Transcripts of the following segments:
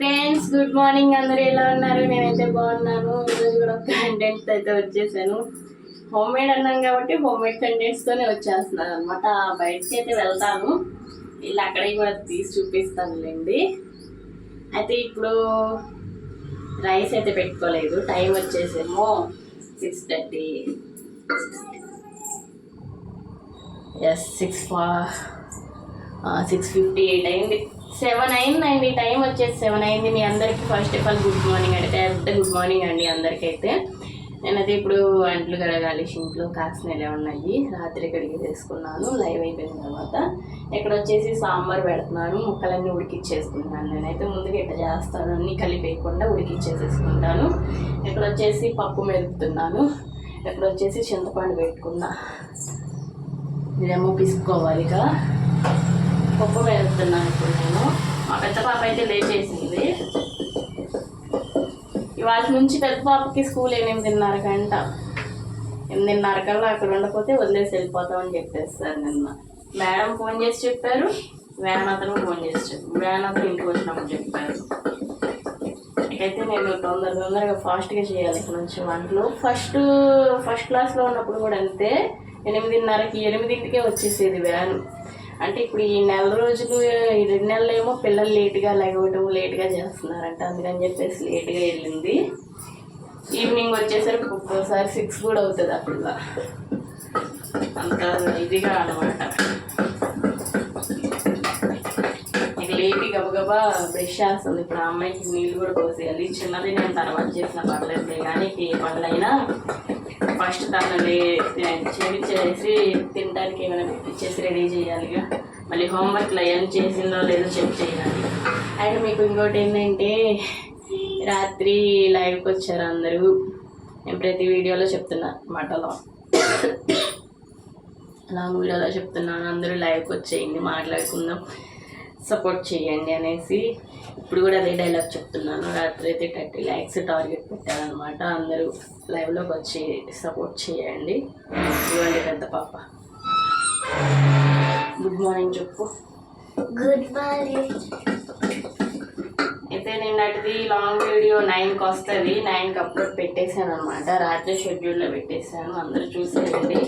Friends good morning. అందరూ ఎలా ఉన్నారు? నేనైతే బాగున్నాను ఈరోజు కూడా కంటెంట్స్ అయితే వచ్చేసాను. హోమ్ మేడ్ అన్నాను కాబట్టి హోమ్ మేడ్ కంటెంట్స్తోనే వచ్చేస్తున్నాను అనమాట బయటకి అయితే వెళ్తాను. ఇలా అక్కడికి కూడా తీసి చూపిస్తానులేండి. అయితే ఇప్పుడు రైస్ అయితే పెట్టుకోలేదు. టైం వచ్చేసేమో six thirty. Yes six six fifty eight అయింది. సెవెన్ అయిందండి టైం వచ్చేసి సెవెన్ అయింది. మీ అందరికీ first of all good morning అంటే పెద్ద గుడ్ మార్నింగ్ అండి అందరికైతే. నేనైతే ఇప్పుడు అంట్లు కడగాలి షింక్లో కాసినలే ఉన్నాయి రాత్రి కడిగి తీసుకున్నాను లైవ్ అయిపోయిన తర్వాత. ఇక్కడ వచ్చేసి సాంబార్ పెడుతున్నాను ముక్కలన్నీ ఉడికిచ్చేసుకుంటాను. నేనైతే ముందుగా ఇట్లా చేస్తాను అన్నీ కలిపేయకుండా ఉడికిచ్చేసేసుకుంటాను. ఇక్కడ వచ్చేసి పప్పు మెరుపుతున్నాను ఇక్కడ వచ్చేసి చింతపండు పెట్టుకున్నా. ఇదేమో పిసుకోవాలి ఇక. పప్పు వేస్తున్నాను ఇప్పుడు నేను. మా పెద్ద పాప అయితే లేచేసింది ఇవాళ నుంచి పెద్ద పాపకి స్కూల్ ఎనిమిదిన్నర గంట ఎనిమిదిన్నర కల్లా అక్కడ ఉండకపోతే వదిలేసి వెళ్ళిపోతామని చెప్పేస్తారు నిన్న. మేడం ఫోన్ చేసి చెప్పారు. వ్యాన్ అతను ఫోన్ చేసి చెప్పారు. వ్యాన్ అతను ఇంటికి వచ్చినప్పుడు చెప్పారు. అయితే నేను తొందర తొందరగా ఫాస్ట్గా చేయాలి ఇక్కడ నుంచి వంటలు. ఫస్ట్ ఫస్ట్ క్లాస్లో ఉన్నప్పుడు కూడా అంతే. ఎనిమిదిన్నరకి ఎనిమిదింటికే వచ్చేసేది వ్యాన్ అంటే ఇప్పుడు ఈ నెల రోజులు ఈ రెండు నెలలు ఏమో పిల్లలు లేట్గా లేకపోవడం లేట్గా చేస్తున్నారంట. అందుకని చెప్పేసి లేట్గా వెళ్ళింది. ఈవినింగ్ వచ్చేసరికి ఒక్కోసారి సిక్స్ కూడా అవుతుంది అప్పుడు అంత ఇదిగా అనమాట ఇక లేపి గబగబా బ్రష్ చేస్తుంది. ఇప్పుడు ఆ అమ్మాయికి నీళ్ళు కూడా పోసేయాలి. చిన్నది నేను తర్వాత చేసిన పర్లేదు కానీ ఏ పనులైనా ఫస్ట్ దాన్ని చేయించేసి చేసి తినడానికి ఏమైనా ఇచ్చేసి రెడీ చేయాలిగా. మళ్ళీ హోంవర్క్లు అవన్నీ చేసిందో లేదో చెక్ చేయాలి. అండ్ మీకు ఇంకోటి ఏంటంటే రాత్రి లైవ్కి వచ్చారు అందరూ. నేను ప్రతి వీడియోలో చెప్తున్నా మాటలో. లాంగ్ వీడియోలో చెప్తున్నాను అందరూ లైవ్కి వచ్చేయండి మాట్లాడుకుందాం. సపోర్ట్ చేయండి అనేసి ఇప్పుడు కూడా అదే డైలాగ్ చెప్తున్నాను. రాత్రి అయితే థర్టీ ల్యాక్స్ టార్గెట్ పెట్టారనమాట అందరూ లైవ్లోకి వచ్చి సపోర్ట్ చేయండి. ఇవ్వండి పెద్ద పాప. గుడ్ మార్నింగ్ చెప్పు. గుడ్ మార్నింగ్ అయితే నిన్నటిది లాంగ్ వీడియో నైన్కి వస్తుంది. నైన్కి అప్లోడ్ పెట్టేశాను అనమాట రాత్రి షెడ్యూల్లో పెట్టేశాను. అందరూ చూసేయండి.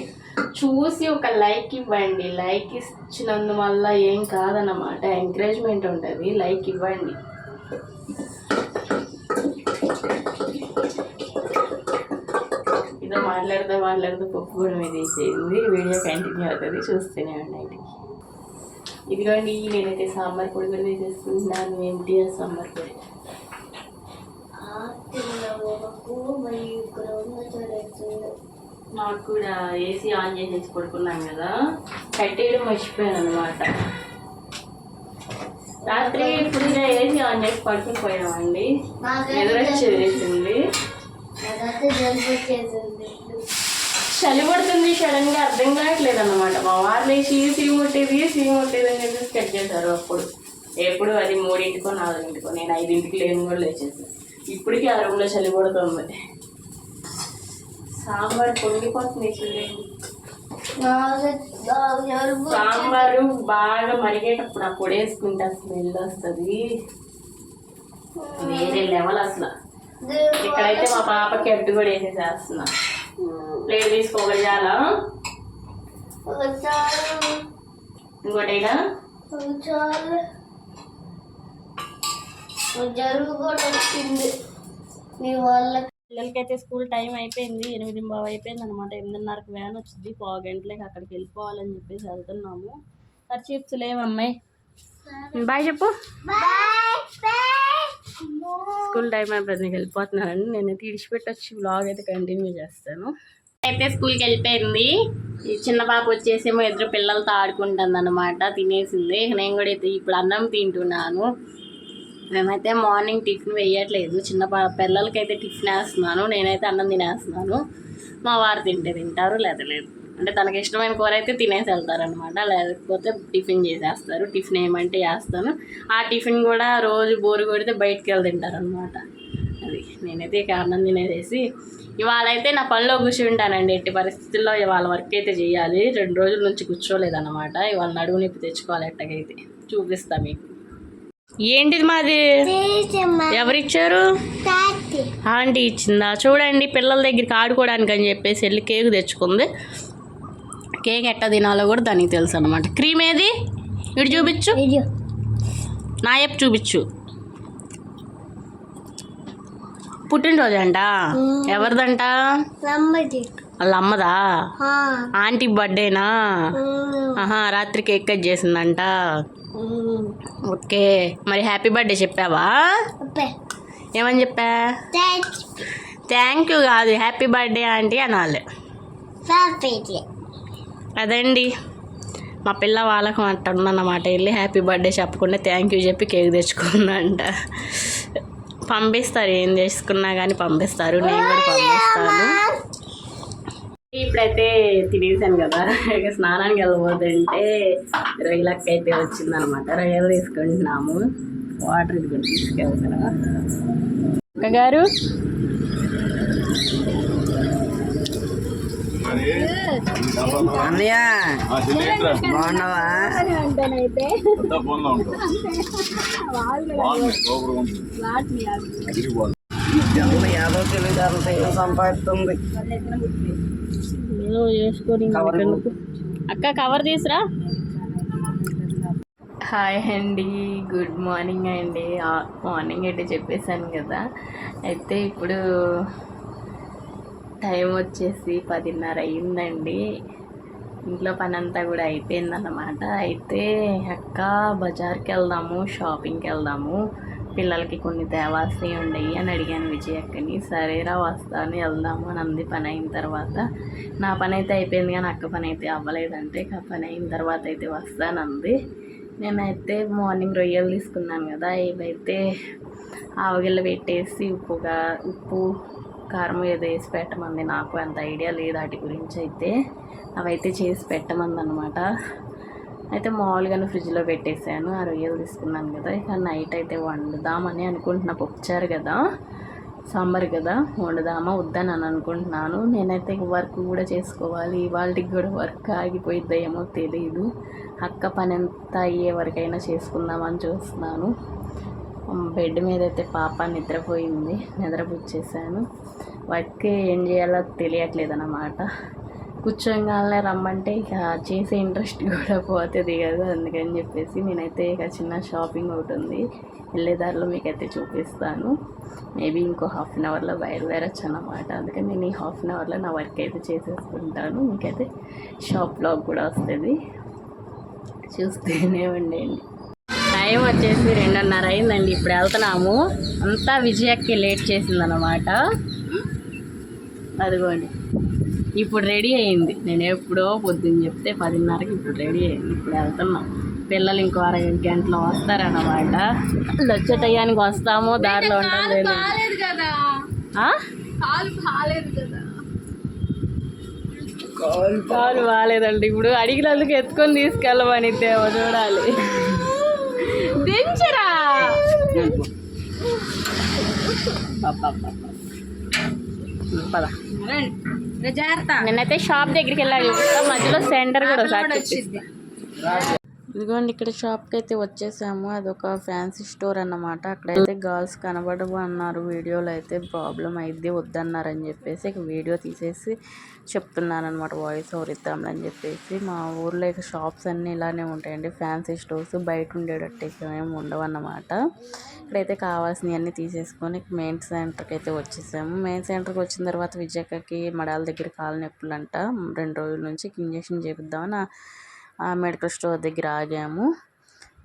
చూసి ఒక లైక్ ఇవ్వండి. లైక్ ఇచ్చినందువల్ల ఏం కాదన్నమాట. ఎంకరేజ్మెంట్ ఉంటుంది. లైక్ ఇవ్వండి. ఇదో మాట్లాడుతూ మాట్లాడుతూ పప్పు కూడా మీద వేసేది వీడియో కంటిన్యూ అవుతుంది. చూస్తూనే ఉండండి. ఇదిగోండి నేనైతే సాంబార్ పొడి కూడా వేసేస్తున్నాను ఏంటి ఆ సాంబార్ పొడి తిన్నకు నాకు కూడా ఏసీ ఆన్ చేసేసి పడుకున్నాను కదా. కట్టేయడం మర్చిపోయాను అనమాట రాత్రి ఫుల్గా ఏసీ ఆన్ చేసి పడుకుని పోయామండి ఎదురొచ్చి వేసింది నాకైతే జలుబు వచ్చేసింది చలి పడుతుంది సడన్గా అర్థం కావట్లేదు అనమాట మా వారు లేచి సీమ్ ముట్టేది సీమ్ ముట్టేది అని చెప్పేసి కట్ చేశారు అప్పుడు. ఎప్పుడు అది మూడింటికో నాలుగింటికో నేను ఐదింటికి లేని కూడా లేచేసి. ఇప్పటికీ ఆ రూమ్లో చలి పడుతుంది సాంబార్ పొంగిపోతుంది చూడండి సాంబారు బాగా మరిగేటప్పుడు ఆ పొడి వేసుకుంటే స్మెల్ వస్తుంది. వేరే లెవెల్ అసలు. ఇక్కడైతే మా పాపకి అడ్డు కూడా వేసేసేస్తున్నా. ప్లేట్ తీసుకోగలి చాలా. చాలు. ఇంకోటైనా జలుబు కూడా వచ్చింది. మీ వాళ్ళకి పిల్లలకైతే స్కూల్ టైం అయిపోయింది ఎనిమిది బావ అయిపోయింది అనమాట ఎనిమిదిన్నరకు వ్యాన్ వచ్చింది పావు గంటలకి అక్కడికి వెళ్ళిపోవాలని చెప్పేసి వెళ్తున్నాము. ఖర్చు లేవమ్మాయి బాయ్ చెప్పు. స్కూల్ టైం అయిపోయింది నీకు వెళ్ళిపోతున్నానండి నేను తీడిచిపెట్టి వచ్చి బ్లాగ్ అయితే కంటిన్యూ చేస్తాను. అయితే స్కూల్కి వెళ్ళిపోయింది. ఈ చిన్న పాప వచ్చేసేమో ఇద్దరు పిల్లలతో ఆడుకుంటుంది అనమాట తినేసింది. నేను కూడా అయితే ఇప్పుడు అన్నం తింటున్నాను. మేమైతే మార్నింగ్ టిఫిన్ వేయట్లేదు. చిన్న పిల్లలకైతే టిఫిన్ వేస్తున్నాను. నేనైతే అన్నం తినేస్తున్నాను. మా వారు తింటే తింటారు లేదా లేదు. అంటే తనకి ఇష్టమైన కూర అయితే తినేసి వెళ్తారనమాట లేకపోతే టిఫిన్ చేసేస్తారు. టిఫిన్ ఏమంటే వేస్తాను ఆ టిఫిన్ కూడా రోజు బోరు కొడితే బయటికి వెళ్ళి తింటారనమాట అది నేనైతే ఇక అన్నం తినేసేసి ఇవాళ అయితే నా పనిలో కూర్చుంటానండి. ఎట్టి పరిస్థితుల్లో ఇవాళ వర్క్ అయితే చేయాలి. రెండు రోజుల నుంచి కూర్చోలేదన్నమాట. ఇవాళ నడువు నొప్పి తెచ్చుకోవాలి ఎట్టగైతే చూపిస్తా మీకు. ఏంటిది మాది? ఎవరిచ్చారు? ఆంటీ ఇచ్చిందా? చూడండి పిల్లల దగ్గరికి ఆడుకోవడానికి అని చెప్పేసి వెళ్ళి కేక్ తెచ్చుకుంది. కేక్ ఎట్ట తినాలో కూడా దానికి తెలుసు అనమాట క్రీమ్ ఏది? ఇటు చూపించు. నా ఎప్పు చూపించు. పుట్టినరోజు అంట? ఎవరిదంట? వాళ్ళ అమ్మదా? ఆంటీ బర్త్డేనా ఆహా రాత్రి కేక్ కట్ చేసిందంట. ఓకే. మరి హ్యాపీ బర్త్డే చెప్పావా? ఏమని చెప్పా? Thank you. కాదు. హ్యాపీ బర్త్డే ఆంటీ అనాలి. అదండి. మా పిల్ల వాళ్ళకు అంట ఉందన్నమాట వెళ్ళి హ్యాపీ బర్త్డే చెప్పకుండా థ్యాంక్ యూ చెప్పి కేక్ తెచ్చుకుందంట పంపిస్తారు ఏం చేసుకున్నా కానీ పంపిస్తారు. నేను కూడా పంపిస్తాను. ఇప్పుడైతే తినేసాను కదా. ఇక స్నానానికి వెళ్ళబోతుంటే రొయ్యలక్క అయితే వచ్చిందనమాట. రొయ్యలు తీసుకుంటున్నాము. వాటర్ ఇది కూడా తీసుకెళ్తారా అక్క గారు? అన్నయ్య బాగున్నావా? ఏం సంపాదిస్తుంది. ఏదో చేసుకొని ఇంకెందుకు. అక్క కవర్ తీసురా? హాయ్ అండి గుడ్ మార్నింగ్ అండి. ఆ, మార్నింగ్ అయితే చెప్పేశాను కదా. అయితే ఇప్పుడు టైం వచ్చేసి పదిన్నర అయ్యిందండి ఇంట్లో పని అంతా కూడా అయిపోయిందన్నమాట. అయితే అక్క బజార్కి వెళ్దాము షాపింగ్కి వెళ్దాము. పిల్లలకి కొన్ని తేవాల్సినవి ఉండయి అని అడిగాను విజయక్కని. సరేరా వస్తాను వెళ్దాము అని అంది. పని అయిన తర్వాత నా పని అయితే అయిపోయింది కానీ అక్క పని అయితే అవ్వలేదంటే ఇక పని అయిన తర్వాత అయితే వస్తానంది నేనైతే మార్నింగ్ రొయ్యలు తీసుకున్నాను కదా ఇవైతే ఆవగిల్ల పెట్టేసి ఉప్పుగా ఉప్పు కారం ఏదో వేసి పెట్టమంది. నాకు అంత ఐడియా లేదు వాటి గురించి అయితే. అవైతే చేసి పెట్టమంది అనమాట అయితే మామూలుగానే ఫ్రిడ్జ్లో పెట్టేశాను ఆ రొయ్యలు తీసుకున్నాను కదా ఇక నైట్ అయితే వండుదామని అనుకుంటున్నా పప్పుచారు కదా సాంబార్ కదా వండుదామా వద్దని అని అనుకుంటున్నాను. నేనైతే వర్క్ కూడా చేసుకోవాలి వాళ్ళకి కూడా వర్క్ ఆగిపోయిద్దో ఏమో తెలియదు అక్క పని ఎంత అయ్యే వరకైనా చేసుకుందామని చూస్తున్నాను. బెడ్ మీద అయితే పాప నిద్రపోయింది నిద్రపుచ్చేసాను. వర్క్ ఏం చేయాలో తెలియట్లేదు అన్నమాట. కూర్చోగానే రమ్మంటే ఇక చేసే ఇంట్రెస్ట్ కూడా పోతుంది కదా అందుకని చెప్పేసి నేనైతే ఇక చిన్న షాపింగ్ ఒకటి ఉంది. వెళ్ళేదారిలో మీకైతే చూపిస్తాను. మేబీ ఇంకో హాఫ్ అన్ అవర్లో బయలుదేరచ్చు అన్నమాట. అందుకని నేను ఈ హాఫ్ అన్ అవర్లో నా వర్క్ అయితే చేసేసుకుంటాను. మీకైతే షాప్ బ్లాగ్ కూడా వస్తుంది. చూస్తూనే ఉండండి. టైం వచ్చేసి రెండున్నర అయిందండి. ఇప్పుడు వెళ్తున్నాము. అంతా విజయాకి లేట్ చేసిందనమాట అదిగోండి. ఇప్పుడు రెడీ అయింది. నేను ఎప్పుడో పొద్దున్న చెప్తే పదిన్నరకి ఇప్పుడు రెడీ అయింది. ఇప్పుడు వెళ్తున్నాం. పిల్లలు ఇంకో అర గంటలో వస్తారన్నమాట. వాళ్ళు వచ్చే టయానికి వస్తామో దారిలో ఉంటాం లేదు ఆ? కాలు బాగాలేదండి ఇప్పుడు అడిగినందుకు ఎత్తుకొని తీసుకెళ్ళమని దేవ చూడాలి. దించరా? పద నేనైతే షాప్ దగ్గరికి వెళ్ళాలి. మధ్యలో సెంటర్ కూడా ఒకసారి. ఇదిగోండి ఇక్కడ షాప్కి అయితే వచ్చేసాము. అదొక ఫ్యాన్సీ స్టోర్ అన్నమాట. అక్కడైతే గర్ల్స్ కనబడవు అన్నారు. వీడియోలో అయితే ప్రాబ్లం అయిద్ది వద్దన్నారని చెప్పేసి ఇక వీడియో తీసేసి చెప్తున్నాను అనమాట వాయిస్ ఓవర్ అని చెప్పేసి. మా ఊర్లో ఇక షాప్స్ అన్నీ ఇలానే ఉంటాయండి. ఫ్యాన్సీ స్టోర్స్ బయట ఉండేటట్టు ఏమి ఉండవు అన్నమాట ఇక్కడైతే కావాల్సినవన్నీ తీసేసుకొని మెయిన్ సెంటర్కి అయితే వచ్చేసాము. మెయిన్ సెంటర్కి వచ్చిన తర్వాత విజయక్కకి మడాల దగ్గర కాలు నొప్పులు అంట రెండు రోజుల నుంచి ఇంజక్షన్ చేపిద్దామని మెడికల్ స్టోర్ దగ్గర ఆగాము.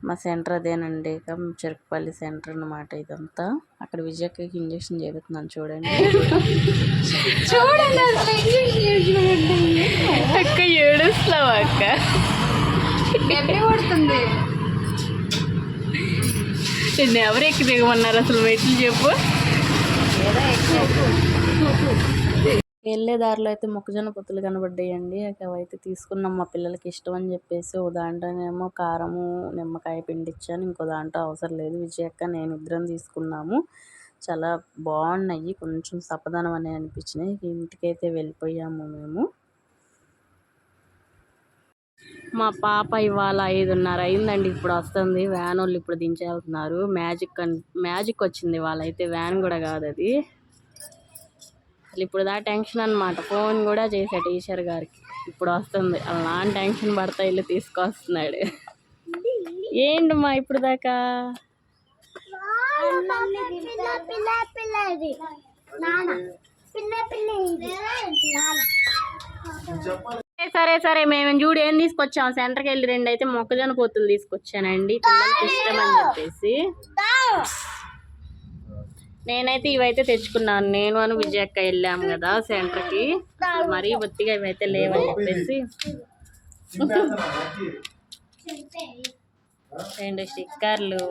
మా సెంటర్ అదేనండి ఇక చెరుకుపల్లి సెంటర్ అన్నమాట ఇదంతా. అక్కడ విజయక్కకి ఇంజక్షన్ చేపిస్తున్నాను చూడండి. అక్క ఏడుస్తావు అక్క. కొడుతుంది. నిన్ను ఎవరు ఎక్కి దిగమన్నారు అసలు మెట్లు చెప్పు. వెళ్ళే దారిలో అయితే మొక్కజొన్న పొత్తులు కనబడ్డాయండి. అవైతే తీసుకున్నాం. మా పిల్లలకి ఇష్టం అని చెప్పేసి ఓ దాంట్లోనేమో కారము నిమ్మకాయ పిండి ఇచ్చాను. ఇంకో దాంట్లో అవసరం లేదు. విజయక్క నేను ఇద్దరం తీసుకున్నాము. చాలా బాగున్నాయి. కొంచెం సపదనం అని అనిపించినాయి. ఇంటికైతే వెళ్ళిపోయాము మేము. మా పాప ఇవాళ ఐదున్నర అయిందండి. ఇప్పుడు వస్తుంది. వ్యాన్ వాళ్ళు ఇప్పుడు దించేస్తున్నారు. మ్యాజిక్ మ్యాజిక్ వచ్చింది వాళ్ళైతే వ్యాన్ కూడా కాదు అది. అసలు ఇప్పుడు దా టెన్షన్ అనమాట ఫోన్ కూడా చేశా టీచర్ గారికి. ఇప్పుడు వస్తుంది. అలా టెన్షన్ పడతా ఇల్లు తీసుకొస్తున్నాడు. ఏంటమ్మా ఇప్పుడు దాకా? సరే, సరే సరే మేము చూడు ఏం తీసుకొచ్చాం? సెంటర్కి వెళ్ళి రెండు అయితే మొక్కజొన్న పొత్తులు తీసుకొచ్చానండి. పిల్లలకి ఇష్టం అని చెప్పేసి. నేనైతే ఇవైతే తెచ్చుకున్నాను. నేను అని విజయక్క వెళ్ళాము కదా సెంటర్కి. మరీ బొత్తిగా ఇవైతే లేవని చెప్పేసి. రెండు స్టిక్కర్లు.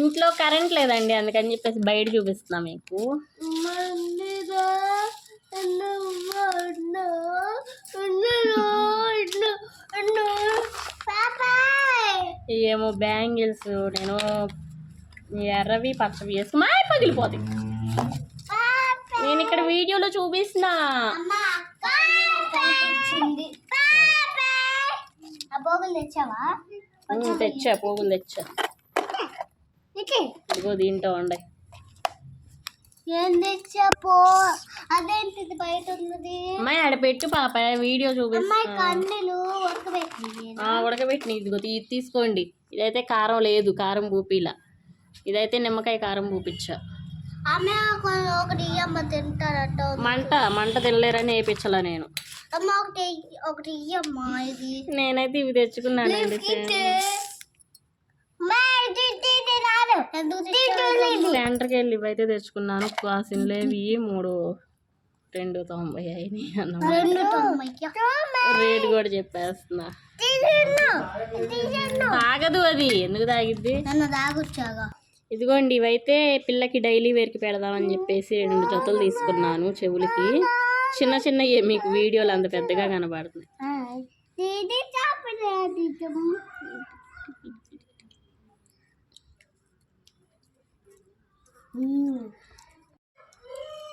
ఇంట్లో కరెంట్ లేదండి అందుకని చెప్పేసి బయట చూపిస్తున్నా మీకు. ఏమో బ్యాంగిల్స్ నేను ఎర్రవి పచ్చవి వేసుకున్నా పగిలిపోతాయి నేను ఇక్కడ వీడియోలో చూపిస్తున్నా. తెచ్చా పోగులు తెచ్చా. ఇదిగో దీంట్లో ఉండే. ఏం అదేంటిది బయట ఉన్నది అమ్మాయి ఆడ పెట్టు పాప వీడియో అమ్మాయి చూపిస్తున్నా కన్నెలు ఉడకబెట్టింది. ఆ, ఉడకబెట్టిన ఇదిగో తీ- తీసుకోండి. ఇదైతే కారం లేదు కారం పూపిలా ఇదైతే నిమ్మకాయ కారం పూపించా ఆమె ఒక- ఒకటి ఇయ్యమ్మ తింటారట. మంట మంట తినలేరని వేయించలా నేను. అమ్మ ఒకటి ఒకటి ఇయ్యమ్మ ఇది. నేనైతే ఇవి తెచ్చుకున్నానండి సెంటర్కి వెళ్ళి ఇవైతే తెచ్చుకున్నాను. కాసినలేవి మూడు రెండు తొంభై అయినాయి అన్నమాట. రేటు కూడా చెప్పేస్తున్నా. తాగదు అది. ఎందుకు తాగిద్ది? ఇదిగోండి ఇవైతే పిల్లకి డైలీ వేర్కి పెడదామని చెప్పేసి రెండు జతలు తీసుకున్నాను చెవులకి. చిన్న చిన్న మీకు వీడియోలు అంత పెద్దగా కనబడుతున్నాయి ఇది చాపలేదు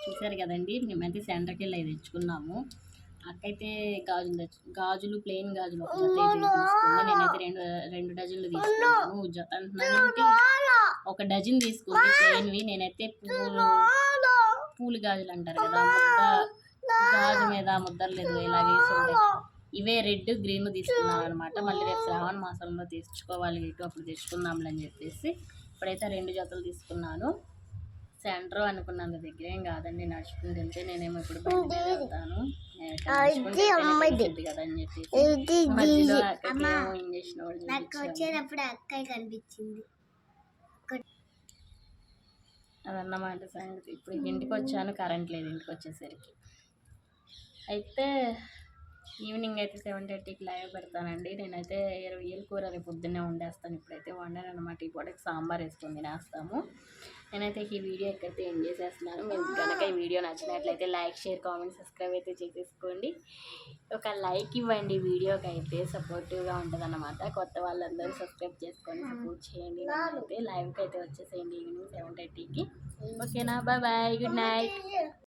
చూసారు కదండి మేమైతే సెంటర్కి వెళ్ళి అవి తెచ్చుకున్నాము. అక్కైతే గాజులు తెచ్చు గాజులు ప్లెయిన్ గాజులు నేనైతే రెండు రెండు డజన్లు తీసుకున్నాను. జత? ఒక డజన్ తీసుకుంది ప్లెయిన్వి. నేనైతే పూలు పూలు గాజులు అంటారు కదా గాజు మీద ముద్దలు లేదు ఇలా వేసి ఇవే రెడ్ గ్రీన్ తీసుకున్నాను అనమాట మళ్ళీ రేపు శ్రావణ మాసంలో తెచ్చుకోవాలి ఇటు అప్పుడు తెచ్చుకుందాంలే అని చెప్పేసి ఇప్పుడైతే రెండు జతలు తీసుకున్నాను. సెంటర్ అనుకున్నంత దగ్గర ఏం కాదండి నడుచుకుంటూ వెళ్తే నేనేమో ఇప్పుడు వెళ్తాను. అక్కయ్య కనిపించింది. అదన్నమాట సంగతి. ఇప్పుడు ఇంటికి వచ్చాను కరెంట్ లేదు ఇంటికి వచ్చేసరికి. అయితే ఈవినింగ్ అయితే సెవెన్ థర్టీకి లైవ్ పెడతానండి. నేనైతే ఇరవై కూర రేపు పొద్దున్నే వండేస్తాను. ఇప్పుడైతే వండాను అనమాట ఈ పూటకి సాంబార్ వేసుకొని తినేస్తాము. నేనైతే ఈ వీడియో ఎక్కడైతే ఎండ్ చేసేస్తున్నాను. మీకు కనుక ఈ వీడియో నచ్చినట్లయితే లైక్ షేర్ కామెంట్ సబ్స్క్రైబ్ అయితే చేసేసుకోండి. ఒక లైక్ ఇవ్వండి. వీడియోకి అయితే సపోర్టివ్గా ఉంటుందన్నమాట. కొత్త వాళ్ళందరూ సబ్స్క్రైబ్ చేసుకొని సపోర్ట్ చేయండి. అయితే లైవ్కి అయితే వచ్చేసేయండి ఈవినింగ్ సెవెన్ థర్టీకి. ఓకేనా? Bye bye. Good night.